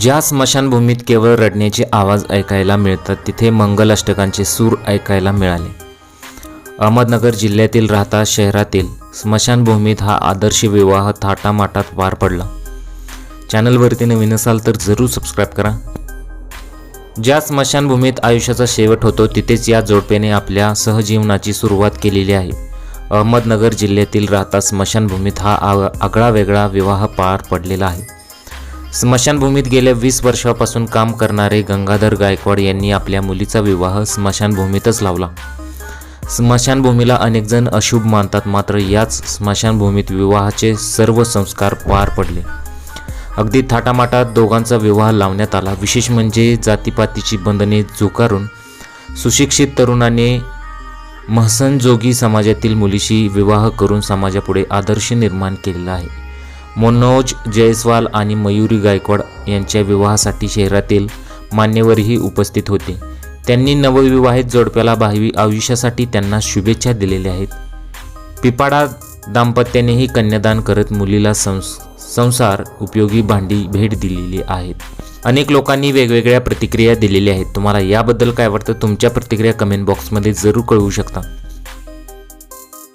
ज्या स्मशानभूमीत केवळ रडण्याचे आवाज ऐकायला मिळतात तिथे मंगलाष्टकांचे सूर ऐकायला मिळाले. अहमदनगर जिल्ह्यातील राहता शहरातील स्मशानभूमीत हा आदर्श विवाह थाटामाटात पार पडला. चॅनलवरती नवीन असाल तर जरूर सबस्क्राईब करा. ज्या स्मशानभूमीत आयुष्याचा शेवट होतो तिथेच या जोडप्याने आपल्या सहजीवनाची सुरुवात केलेली आहे. अहमदनगर जिल्ह्यातील राहता स्मशानभूमीत हा आगळा वेगळा विवाह पार पडलेला आहे. स्मशानभूमीत गेल्या वीस वर्षापासून काम करणारे गंगाधर गायकवाड यांनी आपल्या मुलीचा विवाह स्मशानभूमीतच लावला. स्मशानभूमीला अनेकजण अशुभ मानतात मात्र याच स्मशानभूमीत विवाहाचे सर्व संस्कार पार पडले. अगदी थाटामाटात दोघांचा विवाह लावण्यात आला. विशेष म्हणजे जातीपातीची बंधने झुकारून सुशिक्षित तरुणाने महसनजोगी समाजातील मुलीशी विवाह करून समाजापुढे आदर्श निर्माण केलेला आहे. मनोज जयस्वाल आणि मयुरी गायकवाड यांच्या विवाहासाठी शहरातील मान्यवरही उपस्थित होते. त्यांनी नवविवाहित जोडप्याला भावी आयुष्यासाठी त्यांना शुभेच्छा दिलेल्या आहेत. पिपाडा दाम्पत्यानेही कन्यादान करत मुलीला संस संसार उपयोगी भांडी भेट दिलेली आहेत. अनेक लोकांनी वेगवेगळ्या प्रतिक्रिया दिलेल्या आहेत. तुम्हाला याबद्दल काय वाटतं? तुमच्या प्रतिक्रिया कमेंट बॉक्समध्ये जरूर कळवू शकता.